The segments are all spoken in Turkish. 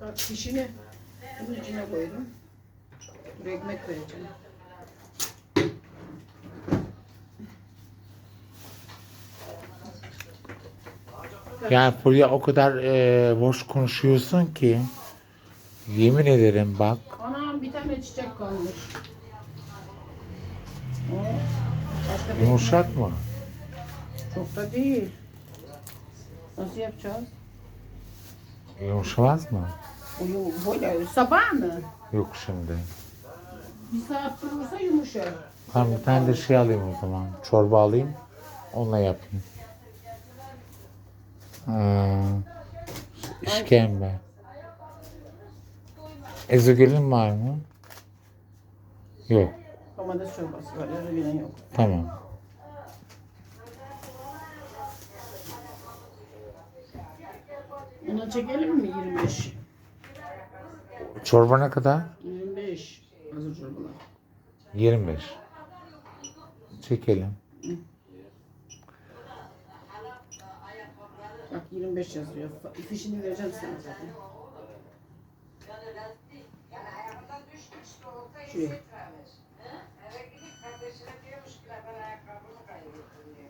Bak pişini bunun içine koydum. Bir ekmek vereceğim. Yani Fulya o kadar e, boş konuşuyorsun ki. Yemin ederim bak. Anam bir tane çiçek kalmış. Yumuşak mı? Çok da değil. Nasıl yapacağız? Yumuşamaz mı? O yu- böyle sabah mı? Yok şimdi. Bir saat durursa yumuşar. Tamam bir tane de şey alayım o zaman. Çorba alayım. Onunla yapayım. Hmm. İşkembe. Ezogelin var mı? Yok. Domates çorbası var, öyle yok. Tamam. Ona çekelim mi 25? Çorba ne kadar? 25 hazır çorbalar. 25. Çekelim. Bak 25 yazıyor. Fişini vereceğim sana zaten. Şuraya.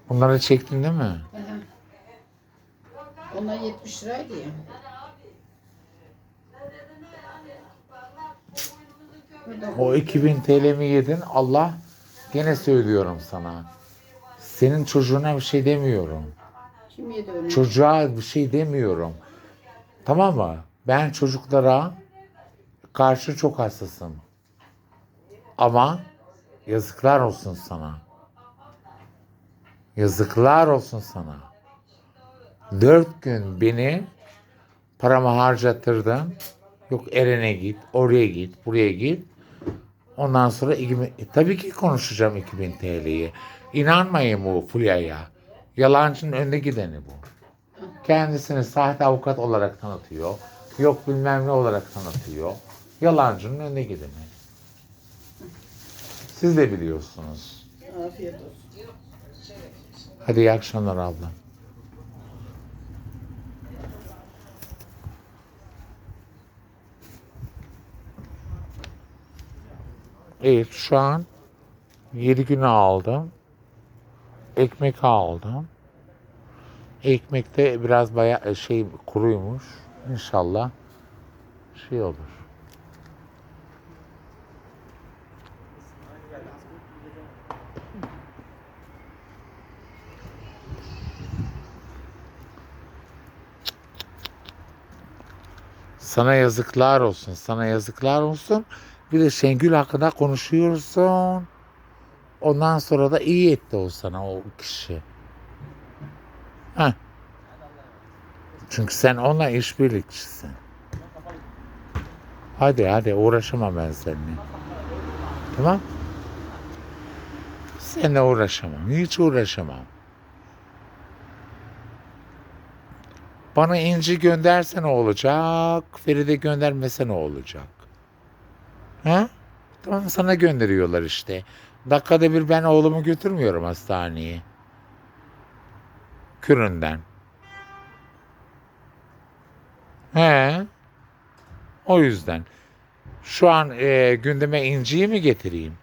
Bunları çektin değil mi? Onlar 70 liraydı ya. O 2000 TL mi yedin? Allah gene söylüyorum sana. Senin çocuğuna bir şey demiyorum. kim yedi onu? Çocuğa bir şey demiyorum. Tamam mı? Ben çocuklara karşı çok hassasım. Ama yazıklar olsun sana. Yazıklar olsun sana. Dört gün beni paramı harcattırdın. Yok Eren'e git, oraya git, buraya git. Ondan sonra 2000, e, tabii ki konuşacağım 2000 TL'yi. İnanmayın bu Fulya'ya. Yalancının önde gideni bu. Kendisini sahte avukat olarak tanıtıyor. Yok bilmem ne olarak tanıtıyor. Yalancının önde gideni. Siz de biliyorsunuz. Afiyet olsun. Hadi iyi akşamlar abla. Evet şu an 7 günü aldım. Ekmek aldım. Ekmekte biraz bayağı şey kuruymuş. İnşallah şey olur. Sana yazıklar olsun. Sana yazıklar olsun. Bir de Şengül hakkında konuşuyorsun. Ondan sonra da iyi etti o sana o kişi. Heh. Çünkü sen onunla işbirlikçisin. Hadi hadi uğraşamam ben seninle. Tamam? Seninle uğraşamam. Hiç uğraşamam. Bana inci gönderse ne olacak? Feride göndermese ne olacak? Ha? Tamam sana gönderiyorlar işte. Dakikada bir ben oğlumu götürmüyorum hastaneye. Küründen. He. O yüzden. Şu an e, gündeme inciyi mi getireyim?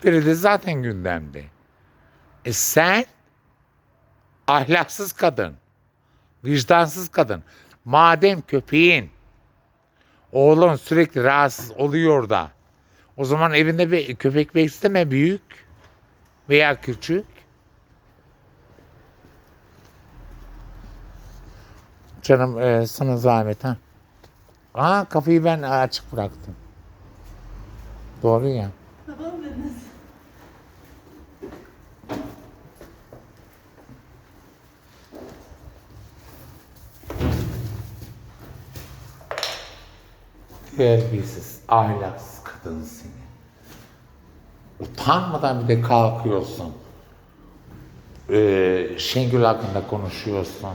Feride zaten gündemde. E sen ahlaksız kadın, vicdansız kadın. Madem köpeğin oğlun sürekli rahatsız oluyor da o zaman evinde bir köpek besleme büyük veya küçük. Canım e, sana zahmet ha. Aa kapıyı ben açık bıraktım. Doğru ya. Terbiyesiz, ahlaksız kadın seni. Utanmadan bir de kalkıyorsun. Ee, Şengül hakkında konuşuyorsun.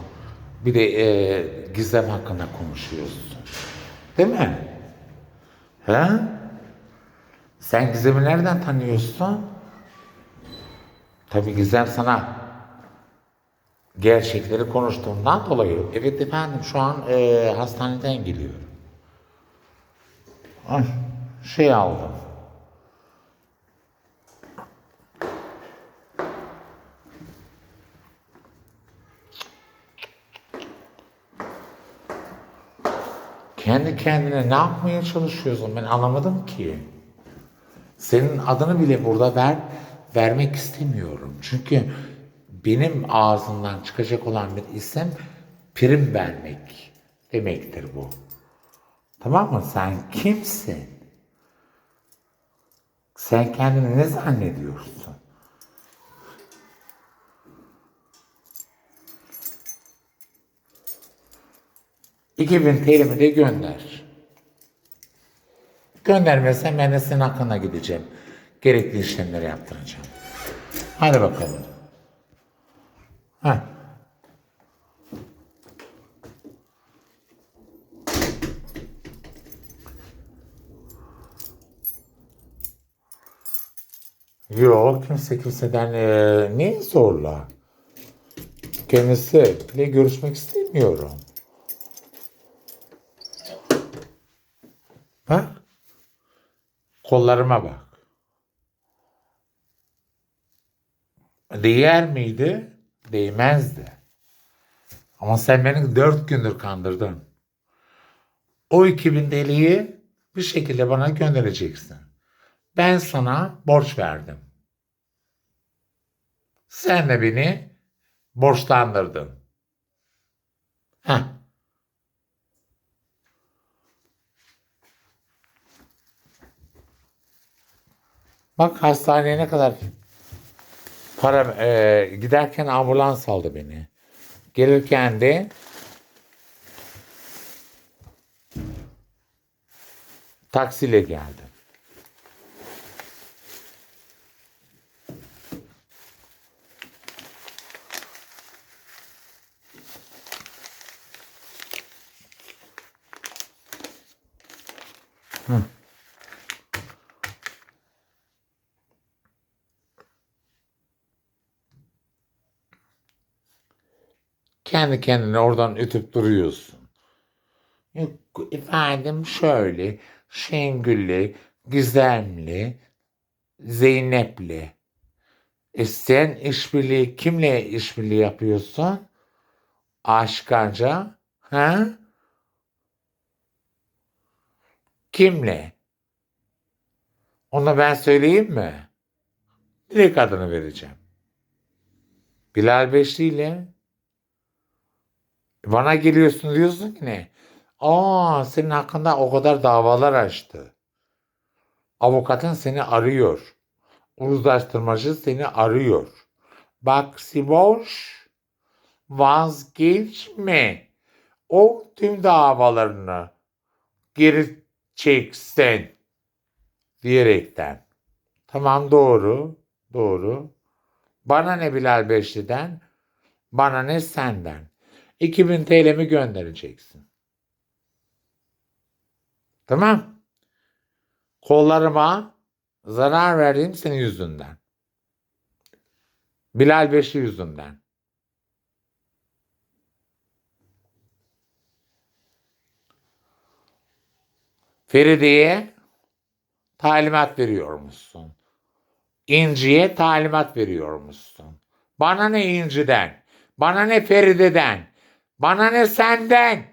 Bir de e, Gizem hakkında konuşuyorsun. Değil mi? He? Sen Gizem'i nereden tanıyorsun? Tabii Gizem sana gerçekleri konuştuğumdan dolayı. Evet efendim şu an e, hastaneden geliyorum. Ay, şey aldım. Kendi kendine ne yapmaya çalışıyorsun ben anlamadım ki. Senin adını bile burada ver vermek istemiyorum. Çünkü benim ağzımdan çıkacak olan bir isim prim vermek demektir bu. Tamam mı? Sen kimsin? Sen kendini ne zannediyorsun? İki bin TL'mi de gönder. Göndermezsen ben de senin hakkına gideceğim. Gerekli işlemleri yaptıracağım. Hadi bakalım. Heh. Yok kimse kimseden eee niye zorla? Kendisi bile görüşmek istemiyorum. Bak. Kollarıma bak. Değer miydi? Değmezdi. Ama sen beni dört gündür kandırdın. O 2000 TL'yi bir şekilde bana göndereceksin. Ben sana borç verdim. Sen de beni borçlandırdın. Heh. Bak hastaneye ne kadar para e, giderken ambulans aldı beni. Gelirken de taksiyle geldim. Kendi kendine oradan ütüp duruyorsun. Yok efendim şöyle Şengül'le, Gizem'le, Zeynep'le. E sen işbirliği kimle işbirliği yapıyorsun? Aşkanca. Ha? Kimle? Ona ben söyleyeyim mi? Direkt adını vereceğim. Bilal Beşli ile. Bana geliyorsun diyorsun ki ne? Aa senin hakkında o kadar davalar açtı. Avukatın seni arıyor. Uzlaştırmacı seni arıyor. Bak Siboş vazgeçme. O tüm davalarını geri çeksin diyerekten. Tamam doğru. Doğru. Bana ne Bilal Beşli'den? Bana ne senden? 2000 TL'mi göndereceksin. Tamam. Kollarıma zarar verdiğim senin yüzünden. Bilal Beşli yüzünden. Feride'ye talimat veriyormuşsun. İnci'ye talimat veriyormuşsun. Bana ne İnci'den? Bana ne Feride'den? Bana ne senden?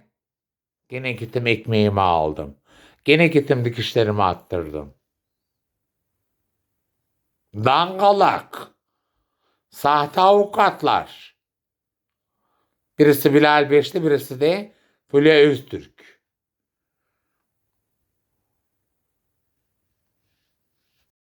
Gene gittim ekmeğimi aldım. Gene gittim dikişlerimi attırdım. Dangalak. Sahte avukatlar. Birisi Bilal Beşli, birisi de Fulya Öztürk.